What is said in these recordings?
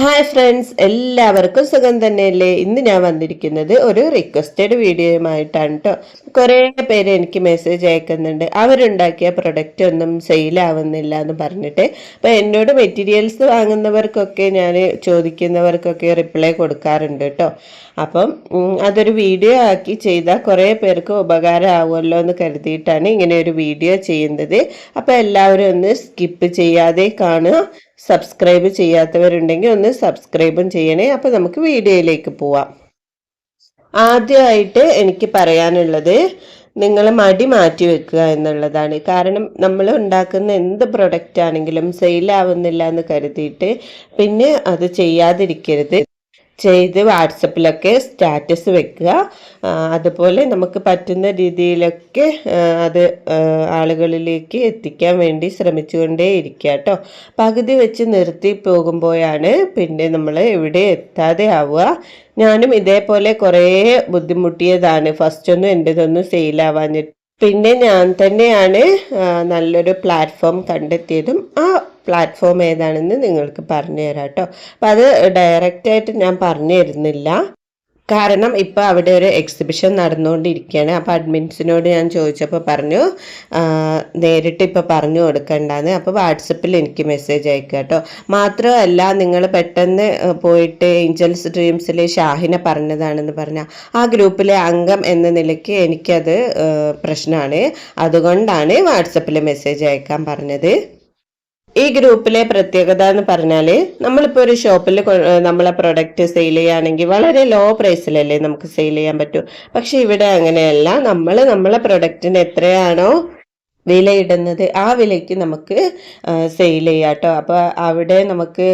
Hi friends എല്ലാവർക്കും സുഖം തന്നെയല്ലേ? ഇന്ന് ഞാൻ വന്നിരിക്കുന്നത് ഒരു റിക്വസ്റ്റഡ് വീഡിയോയുമായിട്ടാണ് കേട്ടോ കുറേ പേര് എനിക്ക് മെസ്സേജ് അയക്കുന്നുണ്ട്. അവരുണ്ടാക്കിയ പ്രൊഡക്റ്റ് ഒന്നും സെയിലാവുന്നില്ല എന്ന് പറഞ്ഞിട്ട്. അപ്പം എന്നോട് മെറ്റീരിയൽസ് വാങ്ങുന്നവർക്കൊക്കെ ഞാൻ ചോദിക്കുന്നവർക്കൊക്കെ റിപ്ലൈ കൊടുക്കാറുണ്ട് കേട്ടോ അപ്പം അതൊരു വീഡിയോ ആക്കി ചെയ്താൽ കുറേ പേർക്ക് ഉപകാരമാവുമല്ലോ എന്ന് കരുതിയിട്ടാണ് ഇങ്ങനെ ഒരു വീഡിയോ ചെയ്യുന്നത്. അപ്പോൾ എല്ലാവരും ഒന്ന് സ്കിപ്പ് ചെയ്യാതെ കാണുക. സബ്സ്ക്രൈബ് ചെയ്യാത്തവരുണ്ടെങ്കിൽ ഒന്ന് സബ്സ്ക്രൈബും ചെയ്യണേ. അപ്പോൾ നമുക്ക് വീഡിയോയിലേക്ക് പോവാം. ആദ്യമായിട്ട് എനിക്ക് പറയാനുള്ളത് നിങ്ങൾ മടി മാറ്റി വെക്കുക എന്നുള്ളതാണ്. കാരണം നമ്മൾ ഉണ്ടാക്കുന്ന എന്ത് പ്രൊഡക്റ്റ് ആണെങ്കിലും സെയിലാവുന്നില്ല എന്ന് കരുതിയിട്ട് പിന്നെ അത് ചെയ്യാതിരിക്കരുത്. ചെയ്ത് വാട്സപ്പിലൊക്കെ സ്റ്റാറ്റസ് വെക്കുക. അതുപോലെ നമുക്ക് പറ്റുന്ന രീതിയിലൊക്കെ അത് ആളുകളിലേക്ക് എത്തിക്കാൻ വേണ്ടി ശ്രമിച്ചുകൊണ്ടേ ഇരിക്കുക കേട്ടോ. പകുതി വെച്ച് നിർത്തി പോകുമ്പോഴാണ് പിന്നെ നമ്മൾ എവിടെ എത്താതെ ആവുക. ഞാനും ഇതേപോലെ കുറേ ബുദ്ധിമുട്ടിയതാണ്. ഫസ്റ്റൊന്നും എന്റെതൊന്നും സെയിലാവാഞ്ഞിട്ട് പിന്നെ ഞാൻ തന്നെയാണ് നല്ലൊരു പ്ലാറ്റ്ഫോം കണ്ടെത്തിയതും ആ പ്ലാറ്റ്ഫോം ഏതാണെന്ന് നിങ്ങൾക്ക് പറഞ്ഞു തരാം കേട്ടോ അപ്പം അത് ഡയറക്റ്റായിട്ട് ഞാൻ പറഞ്ഞു തരുന്നില്ല കാരണം ഇപ്പോൾ അവിടെ ഒരു എക്സിബിഷൻ നടന്നുകൊണ്ടിരിക്കുകയാണ് അപ്പോൾ അഡ്മിൻസിനോട് ഞാൻ ചോദിച്ചപ്പോൾ പറഞ്ഞു നേരിട്ട് ഇപ്പോൾ പറഞ്ഞു കൊടുക്കണ്ടെന്ന്. അപ്പോൾ വാട്സപ്പിൽ എനിക്ക് മെസ്സേജ് അയക്കുക കേട്ടോ. മാത്രമല്ല നിങ്ങൾ പെട്ടെന്ന് പോയിട്ട് ഏഞ്ചൽസ് ഡ്രീംസിലെ ഷാഹിനെ പറഞ്ഞതാണെന്ന് പറഞ്ഞാൽ ആ ഗ്രൂപ്പിലെ അംഗം എന്ന നിലയ്ക്ക് എനിക്കത് പ്രശ്നമാണ് അതുകൊണ്ടാണ് വാട്സപ്പിൽ മെസ്സേജ് അയക്കാൻ പറഞ്ഞത്. ഈ ഗ്രൂപ്പിലെ പ്രത്യേകത എന്ന് പറഞ്ഞാൽ നമ്മളിപ്പോൾ ഒരു ഷോപ്പിൽ നമ്മളെ പ്രൊഡക്റ്റ് സെയിൽ ചെയ്യുകയാണെങ്കിൽ വളരെ ലോ പ്രൈസിലല്ലേ നമുക്ക് സെയിൽ ചെയ്യാൻ പറ്റൂ. പക്ഷെ ഇവിടെ അങ്ങനെയല്ല. നമ്മൾ നമ്മളെ പ്രൊഡക്റ്റിന് എത്രയാണോ വിലയിടുന്നത് ആ വിലയ്ക്ക് നമുക്ക് സെയിൽ ചെയ്യാം കേട്ടോ. അപ്പോൾ അവിടെ നമുക്ക്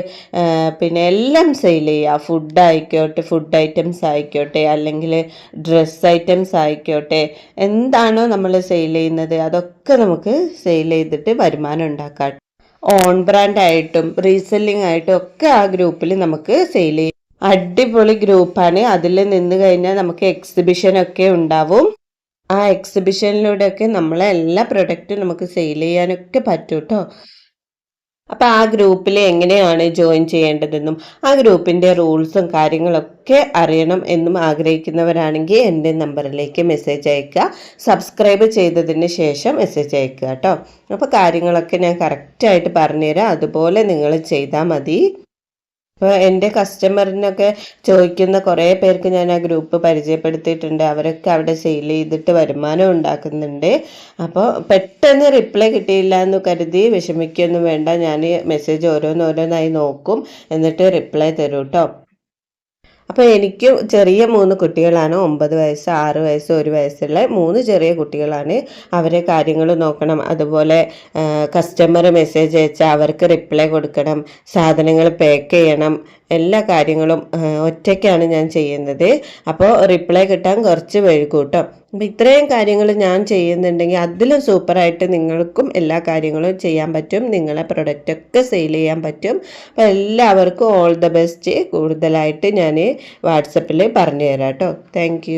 പിന്നെ എല്ലാം സെയിൽ ചെയ്യാം. ഫുഡ് ആയിക്കോട്ടെ ഫുഡ് ഐറ്റംസ് ആയിക്കോട്ടെ അല്ലെങ്കിൽ ഡ്രസ്സ് ഐറ്റംസ് ആയിക്കോട്ടെ എന്താണോ നമ്മൾ സെയിൽ ചെയ്യുന്നത് അതൊക്കെ നമുക്ക് സെയിൽ ചെയ്തിട്ട് വരുമാനം ഉണ്ടാക്കാം. ഓൺ ബ്രാൻഡ് ആയിട്ടും റീസെല്ലിംഗ് ആയിട്ടും ഒക്കെ ആ ഗ്രൂപ്പിൽ നമുക്ക് സെയിൽ ചെയ്യും. അടിപൊളി ഗ്രൂപ്പാണ് അതിൽ നിന്ന് കഴിഞ്ഞാൽ നമുക്ക് എക്സിബിഷൻ ഒക്കെ ഉണ്ടാവും. ആ എക്സിബിഷനിലൂടെയൊക്കെ നമ്മളെ എല്ലാ പ്രൊഡക്റ്റും നമുക്ക് സെയിൽ ചെയ്യാനൊക്കെ പറ്റും കേട്ടോ അപ്പോൾ ആ ഗ്രൂപ്പിൽ എങ്ങനെയാണ് ജോയിൻ ചെയ്യേണ്ടതെന്നും ആ ഗ്രൂപ്പിന്റെ റൂൾസും കാര്യങ്ങളൊക്കെ അറിയണം എന്നും ആഗ്രഹിക്കുന്നവരാണെങ്കിൽ എന്റെ നമ്പറിലേക്ക് മെസ്സേജ് അയക്കുക സബ്സ്ക്രൈബ് ചെയ്തതിന് ശേഷം മെസ്സേജ് അയക്കുക കേട്ടോ. അപ്പോൾ കാര്യങ്ങളൊക്കെ ഞാൻ കറക്റ്റായിട്ട് പറഞ്ഞുതരാം. അതുപോലെ നിങ്ങൾ ചെയ്താൽ മതി. അപ്പോൾ എന്റെ കസ്റ്റമറിനൊക്കെ ചോദിക്കുന്ന കുറേ പേർക്ക് ഞാൻ ആ ഗ്രൂപ്പ് പരിചയപ്പെടുത്തിയിട്ടുണ്ട്. അവരൊക്കെ അവിടെ സെയിൽ ചെയ്തിട്ട് വരുമാനം ഉണ്ടാക്കുന്നുണ്ട്. അപ്പോൾ പെട്ടെന്ന് റിപ്ലൈ കിട്ടിയില്ല എന്ന് കരുതി വിഷമിക്കൊന്നും വേണ്ട. ഞാൻ മെസ്സേജ് ഓരോന്നോരോന്നായി നോക്കും. എന്നിട്ട് റിപ്ലൈ തരും കേട്ടോ അപ്പോൾ എനിക്ക് ചെറിയ മൂന്ന് കുട്ടികളാണ്. ഒമ്പത് വയസ്സ് ആറ് വയസ്സ് ഒരു വയസ്സുള്ള മൂന്ന് ചെറിയ കുട്ടികളാണ്. അവരെ കാര്യങ്ങൾ നോക്കണം. അതുപോലെ കസ്റ്റമർ മെസ്സേജ് അയച്ചാൽ അവർക്ക് റിപ്ലൈ കൊടുക്കണം. സാധനങ്ങൾ പാക്ക് ചെയ്യണം. എല്ലാ കാര്യങ്ങളും ഒറ്റയ്ക്കാണ് ഞാൻ ചെയ്യുന്നത്. അപ്പോൾ റിപ്ലൈ കിട്ടാൻ കുറച്ച് വൈകും അപ്പോൾ ഇത്രയും കാര്യങ്ങൾ ഞാൻ ചെയ്യുന്നുണ്ടെങ്കിൽ അതിലും സൂപ്പറായിട്ട് നിങ്ങൾക്കും എല്ലാ കാര്യങ്ങളും ചെയ്യാൻ പറ്റും. നിങ്ങളെ പ്രൊഡക്റ്റൊക്കെ സെയിൽ ചെയ്യാൻ പറ്റും. അപ്പോൾ എല്ലാവർക്കും ഓൾ ദ ബെസ്റ്റ് കൂടുതലായിട്ട് ഞാൻ വാട്സപ്പിൽ പറഞ്ഞു തരാം കേട്ടോ താങ്ക്